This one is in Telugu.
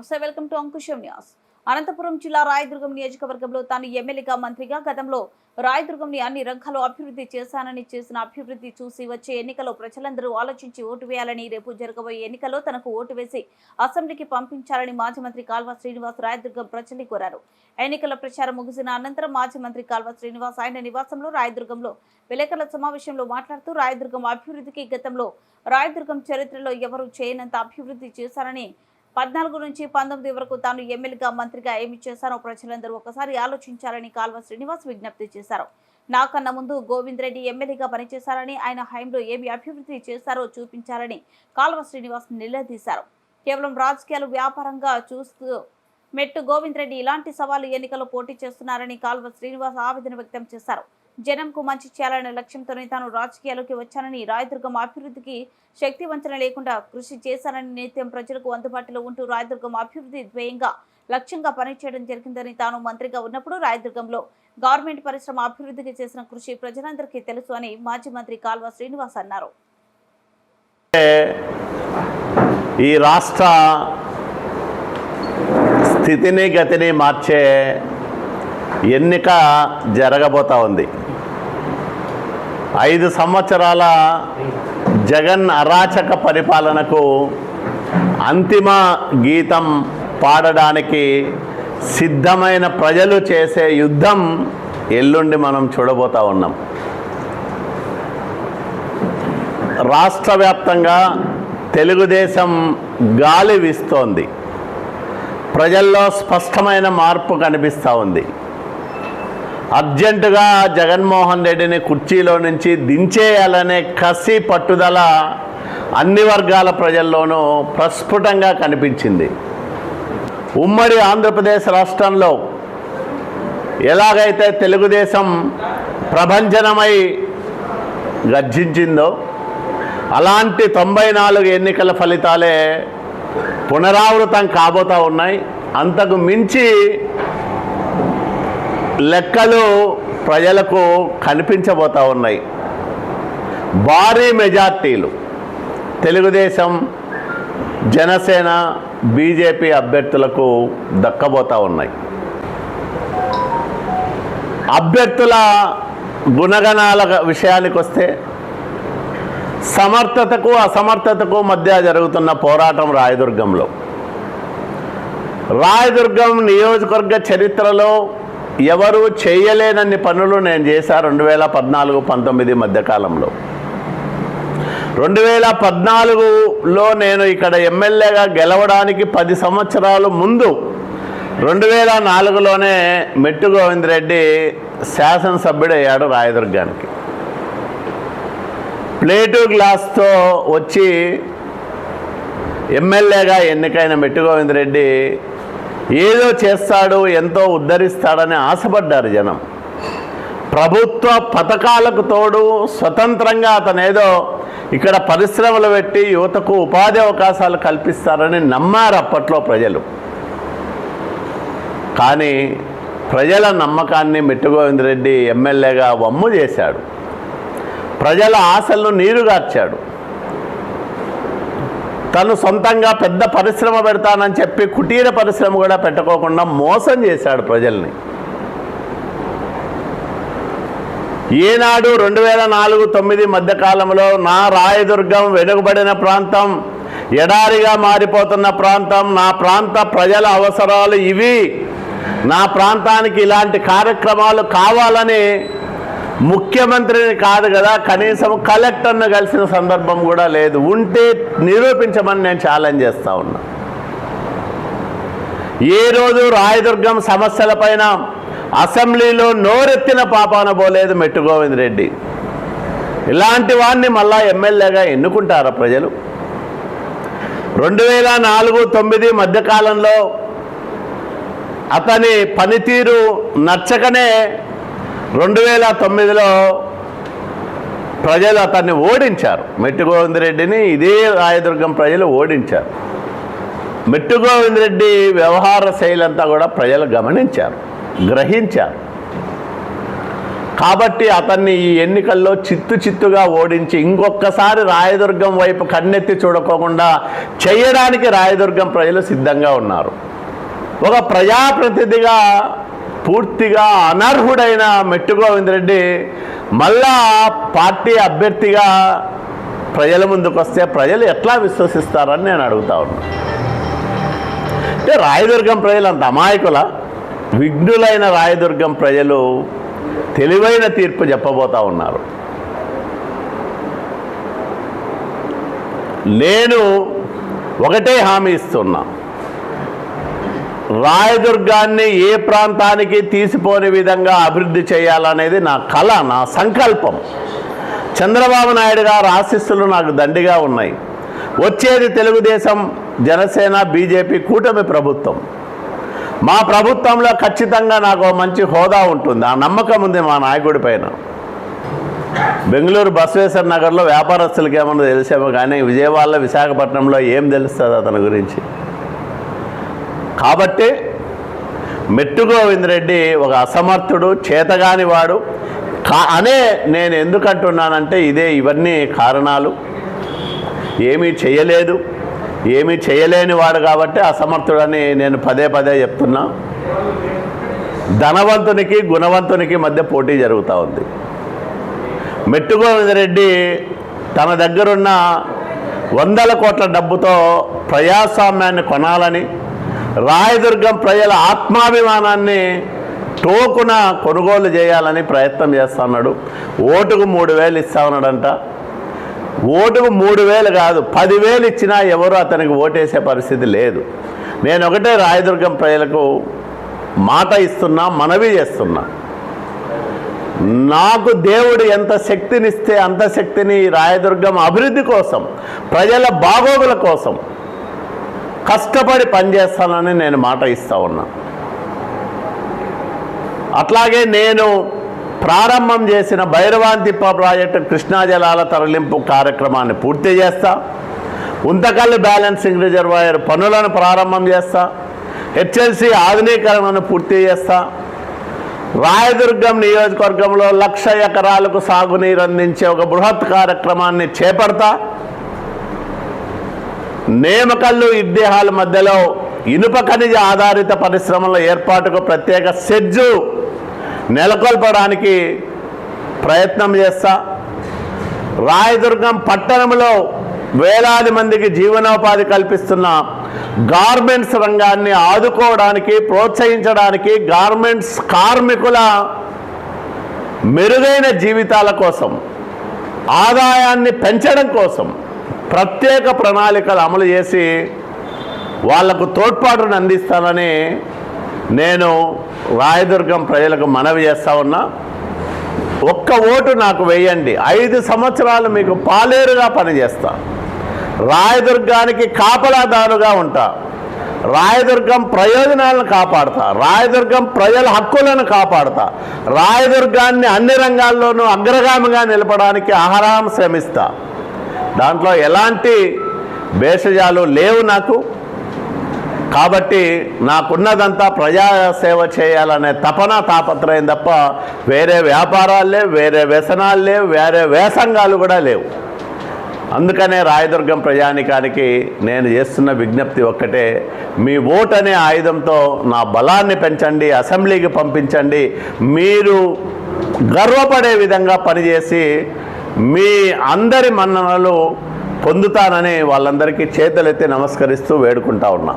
నమస్తే welcome to Ankusam news. Anantapuram జిల్లా రాయదుర్గం నియోజకవర్గంలో తాను ఎమ్మెల్యేగా మంత్రిగా గతంలో రాయదుర్గంని అన్ని రంగాల్లో అభివృద్ధి చేశానని చేసిన అభివృద్ధి చూసి వచ్చే ఎన్నికలో ప్రజలందరూ ఆలోచించి ఓటు వేయాలని రేపు జరగబోయే ఎన్నికల్లో తనకు ఓటు వేసి అసెంబ్లీకి పంపించాలని మాజీ మంత్రి కాల్వ శ్రీనివాస్ రాయదుర్గం ప్రజల్ని కోరారు. ఎన్నికల ప్రచారం ముగిసిన అనంతరం మాజీ మంత్రి కాల్వ శ్రీనివాస్ ఆయన నివాసంలో రాయదుర్గంలో విలేకరుల సమావేశంలో మాట్లాడుతూ రాయదుర్గం అభివృద్ధికి గతంలో రాయదుర్గం చరిత్రలో ఎవరూ చేయనంత అభివృద్ధి చేశారని పద్నాలుగు నుంచి పంతొమ్మిది వరకు తాను ఎమ్మెల్యేగా మంత్రిగా ఏమి చేశారో ప్రజలందరూ ఒకసారి ఆలోచించాలని కాల్వ శ్రీనివాస్ విజ్ఞప్తి చేశారు. నాకన్నా ముందు గోవింద్ రెడ్డి ఎమ్మెల్యేగా పనిచేశారని ఆయన హయంలో ఏమి అభివృద్ధి చేశారో చూపించాలని కాల్వ శ్రీనివాస్ నిలదీశారు. కేవలం రాజకీయాలు వ్యాపారంగా చూస్తూ మెట్టు గోవింద్ రెడ్డి ఇలాంటి సవాలు ఎన్నికల్లో పోటీ చేస్తున్నారని కాల్వ శ్రీనివాస్ ఆవేదన వ్యక్తం చేశారు. జనంకు మంచి చేయాలనే లక్ష్యంతోనే తాను రాజకీయాల్లోకి వచ్చానని రాయదుర్గం అభివృద్ధికి శక్తి వంచన లేకుండా కృషి చేశానని నిత్యం ప్రజలకు అందుబాటులో ఉంటూ రాయదుర్గం అభివృద్ధి ధ్యేయంగా లక్ష్యంగా పనిచేయడం జరిగిందని తాను మంత్రిగా ఉన్నప్పుడు రాయదుర్గంలో గవర్నమెంట్ పరిశ్రమ అభివృద్ధికి చేసిన కృషి ప్రజలందరికీ తెలుసు అని మాజీ మంత్రి కాల్వ శ్రీనివాస్ అన్నారు. ఈ రాష్ట్ర స్థితిని గతిని మార్చే ఎన్నిక జరగబోతా ఉంది. ఐదు సంవత్సరాల జగన్ అరాచక పరిపాలనకు అంతిమ గీతం పాడడానికి సిద్ధమైన ప్రజలు చేసే యుద్ధం ఎల్లుండి మనం చూడబోతా ఉన్నాం. రాష్ట్ర వ్యాప్తంగా తెలుగుదేశం గాలి వీస్తోంది. ప్రజల్లో స్పష్టమైన మార్పు కనిపిస్తూ ఉంది. అర్జెంటుగా జగన్మోహన్ రెడ్డిని కుర్చీలో నుంచి దించేయాలనే కసి పట్టుదల అన్ని వర్గాల ప్రజల్లోనూ ప్రస్ఫుటంగా కనిపించింది. ఉమ్మడి ఆంధ్రప్రదేశ్ రాష్ట్రంలో ఎలాగైతే తెలుగుదేశం ప్రభంజనమై గర్జించిందో అలాంటి తొంభై నాలుగు ఎన్నికల ఫలితాలే పునరావృతం కాబోతా ఉన్నాయి. అంతకు మించి లెక్కలు ప్రజలకు కనిపించబోతూ ఉన్నాయి. భారీ మెజార్టీలు. తెలుగుదేశం జనసేన బీజేపీ అభ్యర్థులకు దక్కబోతా ఉన్నాయి. అభ్యర్థుల గుణగణాల విషయానికి వస్తే సమర్థతకు అసమర్థతకు మధ్య జరుగుతున్న పోరాటం రాయదుర్గంలో. రాయదుర్గం నియోజకవర్గ చరిత్రలో ఎవరు చేయలేనన్ని పనులు నేను చేశా రెండు వేల పద్నాలుగు పంతొమ్మిది మధ్యకాలంలో. రెండు వేల పద్నాలుగులో నేను ఇక్కడ ఎమ్మెల్యేగా గెలవడానికి పది సంవత్సరాలు ముందు రెండు వేల నాలుగులోనే మెట్టు గోవిందరెడ్డి శాసనసభ్యుడయ్యాడు రాయదుర్గానికి. ప్లేటు గ్లాస్తో వచ్చి ఎమ్మెల్యేగా ఎన్నికైన మెట్టు గోవిందరెడ్డి ఏదో చేస్తాడు ఎంతో ఉద్ధరిస్తాడని ఆశపడ్డారు జనం. ప్రభుత్వ పథకాలకు తోడు స్వతంత్రంగా అతను ఏదో ఇక్కడ పరిశ్రమలు పెట్టి యువతకు ఉపాధి అవకాశాలు కల్పిస్తారని నమ్మారు అప్పట్లో ప్రజలు. కానీ ప్రజల నమ్మకాన్ని మెట్టుగోవిందరెడ్డి ఎమ్మెల్యేగా వమ్ము చేశాడు. ప్రజల ఆశలను నీరుగార్చాడు. తను సొంతంగా పెద్ద పరిశ్రమ పెడతానని చెప్పి కుటీర పరిశ్రమ కూడా పెట్టుకోకుండా మోసం చేశాడు ప్రజల్ని. ఈనాడు రెండు వేల నాలుగు తొమ్మిది మధ్యకాలంలో నా రాయదుర్గం వెనుకబడిన ప్రాంతం ఎడారిగా మారిపోతున్న ప్రాంతం నా ప్రాంత ప్రజల అవసరాలు ఇవి. నా ప్రాంతానికి ఇలాంటి కార్యక్రమాలు కావాలని ముఖ్యమంత్రిని కాదు కదా కనీసం కలెక్టర్ను కలిసిన సందర్భం కూడా లేదు. ఉంటే నిరూపించమని నేను ఛాలెంజ్ చేస్తూ ఉన్నా. ఏ రోజు రాయదుర్గం సమస్యలపైన అసెంబ్లీలో నోరెత్తిన పాపాన పోలేదు మెట్టుగోవింద్ రెడ్డి. ఇలాంటి వాడిని మళ్ళా ఎమ్మెల్యేగా ఎన్నుకుంటారా ప్రజలు? రెండు వేల నాలుగు తొమ్మిది మధ్యకాలంలో అతని పనితీరు నచ్చకనే రెండు వేల తొమ్మిదిలో ప్రజలు అతన్ని ఓడించారు. మెట్టుగోవిందరెడ్డిని ఇదే రాయదుర్గం ప్రజలు ఓడించారు. మెట్టుగోవిందరెడ్డి వ్యవహార శైలి అంతా కూడా ప్రజలు గమనించారు గ్రహించారు. కాబట్టి అతన్ని ఈ ఎన్నికల్లో చిత్తు చిత్తుగా ఓడించి ఇంకొకసారి రాయదుర్గం వైపు కన్నెత్తి చూడకోకుండా చేయడానికి రాయదుర్గం ప్రజలు సిద్ధంగా ఉన్నారు. ఒక ప్రజాప్రతినిధిగా పూర్తిగా అనర్హుడైన మెట్టు గోవిందరెడ్డి మళ్ళా పార్టీ అభ్యర్థిగా ప్రజల ముందుకు వస్తే ప్రజలు ఎట్లా విశ్వసిస్తారని నేను అడుగుతా ఉన్నా. అంటే రాయదుర్గం ప్రజలు అంత అమాయకుల విఘ్నులైన రాయదుర్గం ప్రజలు తెలివైన తీర్పు చెప్పబోతా ఉన్నారు. నేను ఒకటే హామీ ఇస్తున్నా. రాయదుర్గాన్ని ఏ ప్రాంతానికి తీసిపోని విధంగా అభివృద్ధి చేయాలనేది నా కళ నా సంకల్పం. చంద్రబాబు నాయుడు గారు ఆశిస్సులు నాకు దండిగా ఉన్నాయి. వచ్చేది తెలుగుదేశం జనసేన బీజేపీ కూటమి ప్రభుత్వం. మా ప్రభుత్వంలో ఖచ్చితంగా నాకు మంచి హోదా ఉంటుంది. ఆ నమ్మకం ఉంది మా నాయకుడి పైన. బెంగళూరు బసవేశ్వర నగర్లో వ్యాపారస్తులకి ఏమన్నా తెలిసేమో కానీ విజయవాడలో విశాఖపట్నంలో ఏం తెలుస్తుంది అతని గురించి? కాబట్టి మెట్టు గోవిందరెడ్డి ఒక అసమర్థుడు చేతగాని వాడు. కా అనే నేను ఎందుకంటున్నానంటే ఇదే ఇవన్నీ కారణాలు. ఏమీ చేయలేదు. ఏమీ చేయలేని వాడు కాబట్టి అసమర్థుడని నేను పదే పదే చెప్తున్నా. ధనవంతునికి గుణవంతునికి మధ్య పోటీ జరుగుతూ ఉంది. మెట్టు గోవిందరెడ్డి తన దగ్గరున్న వందల కోట్ల డబ్బుతో ప్రజాస్వామ్యాన్ని కొనాలని రాయదుర్గం ప్రజల ఆత్మాభిమానాన్ని టోకున కొనుగోలు చేయాలని ప్రయత్నం చేస్తున్నాడు. ఓటుకు మూడు వేలు ఇస్తా ఉన్నాడంట ఓటుకు మూడు వేలు కాదు పదివేలు ఇచ్చినా ఎవరు అతనికి ఓటేసే పరిస్థితి లేదు. నేను ఒకటే రాయదుర్గం ప్రజలకు మాట ఇస్తున్నా మనవి చేస్తున్నా. నాకు దేవుడు ఎంత శక్తినిస్తే అంత శక్తిని రాయదుర్గం అభివృద్ధి కోసం ప్రజల బాగోగుల కోసం కష్టపడి పనిచేస్తానని నేను మాట ఇస్తా ఉన్నా. అట్లాగే నేను ప్రారంభం చేసిన భైరవాంతిప్ప ప్రాజెక్టు కృష్ణా జలాల తరలింపు కార్యక్రమాన్ని పూర్తి చేస్తా. ఉంతకల్లి బ్యాలెన్సింగ్ రిజర్వాయర్ పనులను ప్రారంభం చేస్తా. హెచ్ఎల్సి ఆధునీకరణను పూర్తి చేస్తా. రాయదుర్గం నియోజకవర్గంలో లక్ష ఎకరాలకు సాగునీరు అందించే ఒక బృహత్ కార్యక్రమాన్ని చేపడతా. నేమకల్లు ఇద్దేహాల మధ్యలో ఇనుప ఖనిజ ఆధారిత పరిశ్రమల ఏర్పాటుకు ప్రత్యేక సెడ్జు నెలకొల్పడానికి ప్రయత్నం చేస్తా. రాయదుర్గం పట్టణంలో వేలాది మందికి జీవనోపాధి కల్పిస్తున్న గార్మెంట్స్ రంగాన్ని ఆదుకోవడానికి ప్రోత్సహించడానికి గార్మెంట్స్ కార్మికుల మెరుగైన జీవితాల కోసం ఆదాయాన్ని పెంచడం కోసం ప్రత్యేక ప్రణాళికలు అమలు చేసి వాళ్ళకు తోడ్పాటును అందిస్తానని నేను రాయదుర్గం ప్రజలకు మనవి చేస్తా ఉన్నా. ఒక్క ఓటు నాకు వేయండి. ఐదు సంవత్సరాలు మీకు పాలేరుగా పనిచేస్తా. రాయదుర్గానికి కాపలాదారుగా ఉంటా. రాయదుర్గం ప్రయోజనాలను కాపాడుతా. రాయదుర్గం ప్రజల హక్కులను కాపాడుతా. రాయదుర్గాన్ని అన్ని రంగాల్లోనూ అగ్రగామిగా నిలపడానికి ఆహారం శ్రమిస్తా. దాంట్లో ఎలాంటి భేషజాలు లేవు నాకు. కాబట్టి నాకున్నదంతా ప్రజాసేవ చేయాలనే తపన తాపత్రయం తప్ప వేరే వ్యాపారాలు లేవు వేరే వ్యసనాలు లేవు వేరే వేసంగాలు కూడా లేవు. అందుకనే రాయదుర్గం ప్రజానికానికి నేను చేస్తున్న విజ్ఞప్తి ఒక్కటే మీ ఓట్ అనే ఆయుధంతో నా బలాన్ని పెంచండి అసెంబ్లీకి పంపించండి మీరు గర్వపడే విధంగా పనిచేసి మీ అందరి మన్ననలు పొందుతానని వాళ్ళందరికీ చేతులెత్తి నమస్కరిస్తూ వేడుకుంటా ఉన్నా.